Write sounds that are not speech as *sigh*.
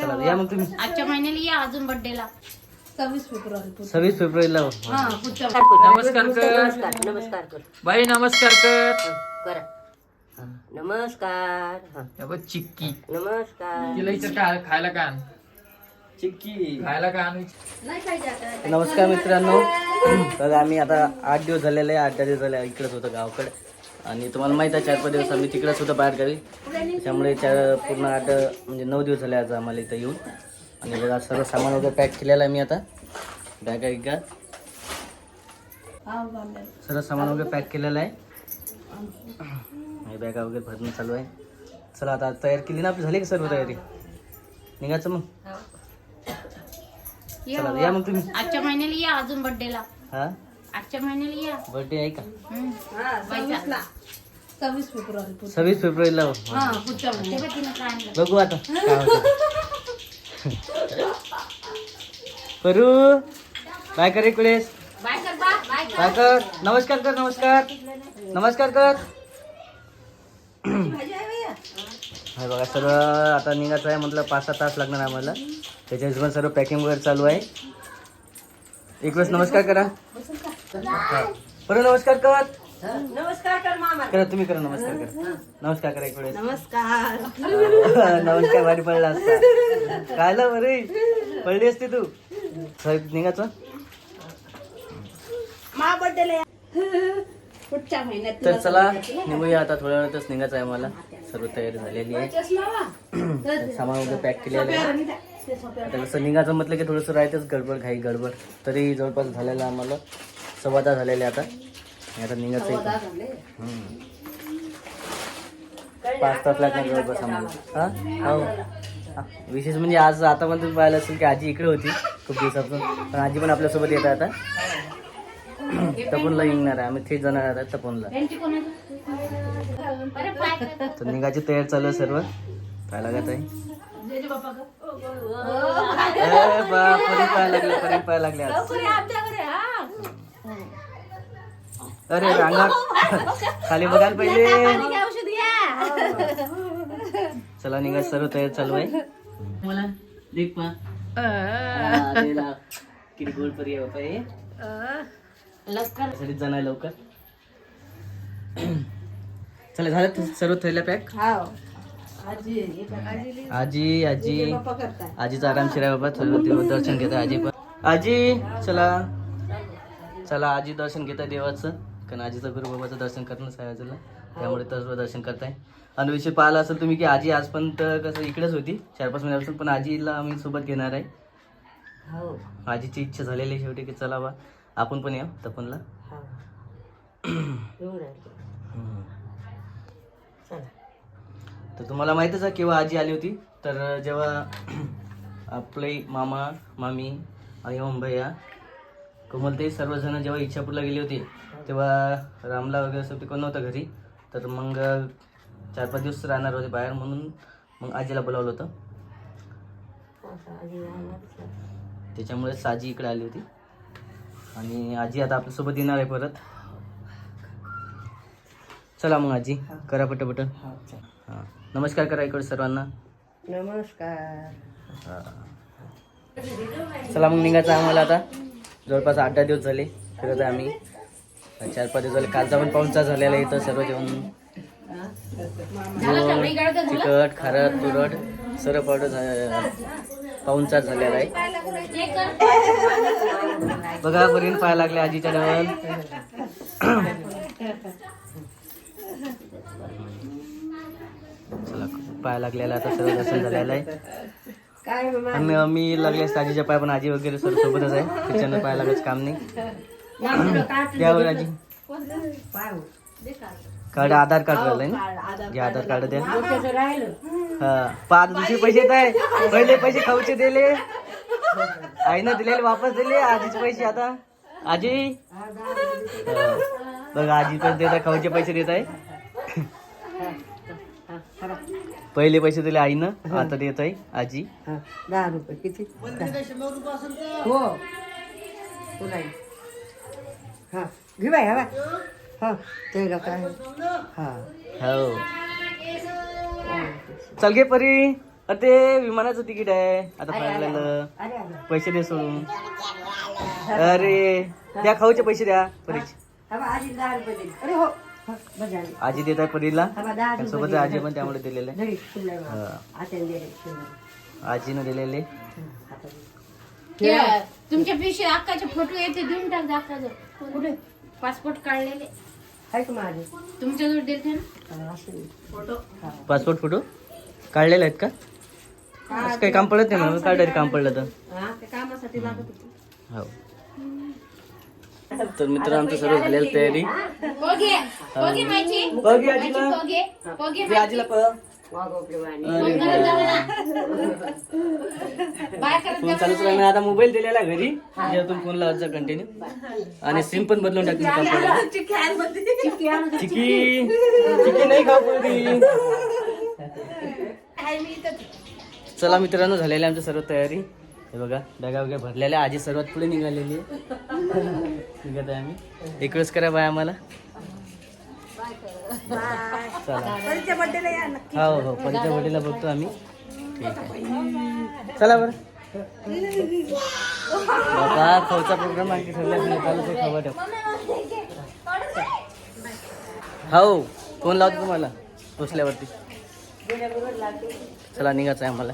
चला या मग तुम्ही. आजच्या महिन्याला या अजून बर्थडेला सव्वीस फेब्रुवारी सव्वीस फेब्रुवारीला हो. हा पुढच्या. नमस्कार कर नमस्कार नमस्कार कर. बाई नमस्कार कर. करा. हा, नमस्कार. हा, बघ चिक्की. नमस्कार. तिला इथं काय खायला का आण? चिक्की. खायला का आण? नमस्कार मित्रांनो. तर आम्ही आता आठ दिवस झालेले आहे आठ दहा दिवस झाले इकडेच होतं गावाकडे. आणि तुम्हाला माहिती आहे चार पाच दिवस आम्ही तिकडेच होतो बाहेर गावी. त्यामुळे चार पूर्ण आठ म्हणजे नऊ दिवस झाले आज आम्हाला इथं येऊन. आणि बघा सर्व सामान वगैरे पॅक केलेलं आहे मी आता. बॅगा गिगा सर्व सामान वगैरे पॅक केलेलं आहे. बॅगा वगैरे भरणं चालू आहे. चला आता तयार केली ना आपली? झाली का सर्व तयारी? निघायचं मग? या चला. या मग तुम्ही. आजच्या महिन्याला या अजून बर्थडेला हा? आजच्या महिन्याला या. बर्थडे आहे का? हम्म. सव्वीस फेब्रुवारी सव्वीस फेब्रुवारीला हो. पुढच्या महिन्यात. ते बघ तिनं काय आणलं? बघू आता. *laughs* काय होतं. करू? काय करे बाय कर बा बाय कर. काय कर. नमस्कार कर नमस्कार. नमस्कार कर. हाय बघा सर्व आता निघायचं आहे म्हटलं पाच सहा तास लागणार आम्हाला. त्याच्या हिशोबाने सर्व पॅकिंग वगैरे चालू आहे. एक वेळेस नमस्कार करा. परत नमस्कर कर नमस्कार कर मामा. करा तुम्ही करा नमस्कार करा. नमस्कार करा एक वेळेस. नमस्कार. *laughs* नमस्कार भारी पडला असता. कायला बरे. पडली असते तू. साहेब निघाचं मा बर्थडेला पुढच्या महिन्यात तर चला निघूया आता. थोड्या वेळातच निघायचं आहे मला सर्व तयारी झालेली आहे. सामान वगैरे पॅक केलेलं आहे. आता कसं निघायचं म्हटलं की थोडंसं राहतेच गडबड घाई गडबड. तरी जवळपास झालेलं आम्हाला. तास झालेले आता. आता निघायचं. पाच तास लागणार जवळपास आम्हाला. हा? हो. हा. विशेष म्हणजे आज आता पण तुम्ही पाहिलं असेल की आजी इकडे होती खूप दिवसापासून. पण आजी पण आपल्यासोबत येत आहे आता तपनला निघणार आहे. आम्ही थेट जाणार आहे आता तपनला तर निघायची तयार चालू आहे सर्व. काय लागत आहे. पाय लागले परत पाय लागले आज. अरे रांगा. *laughs* खाली बघायला पाहिजे. औषध घ्या. चला निघायचं सर्व तयार चालू आहे. मला देख पा. किती गोल परी आहे बापा हे. लवकर. जाणार लवकर. *clears throat* चला झालं सर्व थैल्या पॅक? आजी आजी आजीचा आरामशीर आहे बाबा थोडं देव दर्शन घेता आजी पण. आजी चला. चला आजी दर्शन घेता देवाचं. कारण आजीचं गुरु बाबाचं दर्शन करणंच आहे आजीला त्यामुळे तर दर्शन करताय. आणि विषय पाहिला असेल तुम्ही की आजी आजपर्यंत कसं इकडेच होती. चार पाच महिन्यापासून पण आजीला आम्ही सोबत घेणार आहे. हो. आजीची इच्छा झालेली आहे शेवटी की चला बा आपण पण या तपनला. *clears throat* हा. तर तुम्हाला माहीतच आहे केव्हा आजी आली होती. तर जेव्हा *clears throat* आपले मामा मामी आई भैया कोमल ते सर्वजण जेव्हा इच्छापूरला गेले होते तेव्हा रामला वगैरे सोबती कोण नव्हतं घरी. तर मग चार पाच दिवस राहणार होते बाहेर म्हणून मग आजीला बोलावलं होतं. असं. त्याच्यामुळेच आजी इकडे आली होती. आणि आजी आता आपल्यासोबत येणार आहे परत. चला मग आजी करा पटपट हां नमस्कार करा इकडे सर्वांना. नमस्कार. चला मग निघायचं आम्हाला आता. जवळपास आठ दहा दिवस झाले फिरत आहे आम्ही. चार पाच दिवस झाले कालचा पण पाऊसचा झालेला आहे इथं सर्व जेवण. तिखट खारट तुरट सर्व पावडर पाऊनचा झालेला आहे. बघा पर्यंत पाय लागले आजीच्या डबल चला पाय लागलेला आता सर्व दर्शन झालेलं आहे. काय मामा? आणि मी लागले आजीच्या पाय पण आजी वगैरे सर्व सोबतच आहे. तिच्यानं पाय लागायचं काम नाही. आजी. कार्ड आधार कार्ड राहिलंय. ना घ्या आधार कार्ड द्या. राहिलं. हा पाच दुसरे पैसे आहे पहिले पैसे खाऊचे दिले. आईनं दिलेले वापस दिले. आजीचे पैसे आता. आजी? हा. बघा आजी पण देत आहे खाऊचे पैसे देत आहे पहिले पैसे दिले आईनं आता देत आहे आजी. हा, दहा रुपये किती? हो. तुला हा. घे बाय हा बाय हा ते काय. हा. हो. चल गे परी. ते विमानाचं तिकीट आहे. आता फायनल पैसे दे सोडून. अरे द्या खाऊचे पैसे द्या परीचे. हा. आजी दहा रुपये दिले अरे बस झाले. आजी देत आहे परीला. सोबत. आजी पण त्यामुळे दिलेले. हा. आजीनं दिलेले. तुमच्या पिशवी अक्काचे फोटो येते देऊन टाक दाखवायचं कुठे? पासपोर्ट काढलेले. आहे का माझे? तुमच्याजवळ दिलते ना. हा, असं. Passport photo? काढलेले आहेत का? असं काही काम पडत नाही मला काढ काम पडलं तर. हा, ते कामासाठी लागत होते. हो. तर मित्र आमचं सर्व झालेलं तयारी. पोगे पोगे आजीला पोगे? पोगे दे आजीला पळ फोन चालूच राहणार आता मोबाईल दिलेला घरी. ज्यातून फोन लावायचा कंटिन्यू आणि सिम पण बदलून टाकली चिकी चिकी नाही खाऊ पोरी. चला मित्रांनो झालेली आहे आमची सर्व तयारी. हे बघा बॅगा वगैरे भरलेल्या. आजी सर्वात पुढे निघालेली आहे. निघत आहे आम्ही. वेळेस करा बाय आम्हाला. चला परीच्या या नक्की. हो हो परीच्या बड्डेला बघतो आम्ही. ठीक आहे. चला बरं. बाबा खाऊचा प्रोग्राम आणखी ठरला चालू ते खावा ठेव. हो फोन लावतो तुम्हाला? पोचल्यावरती चला निघायचं आहे आम्हाला.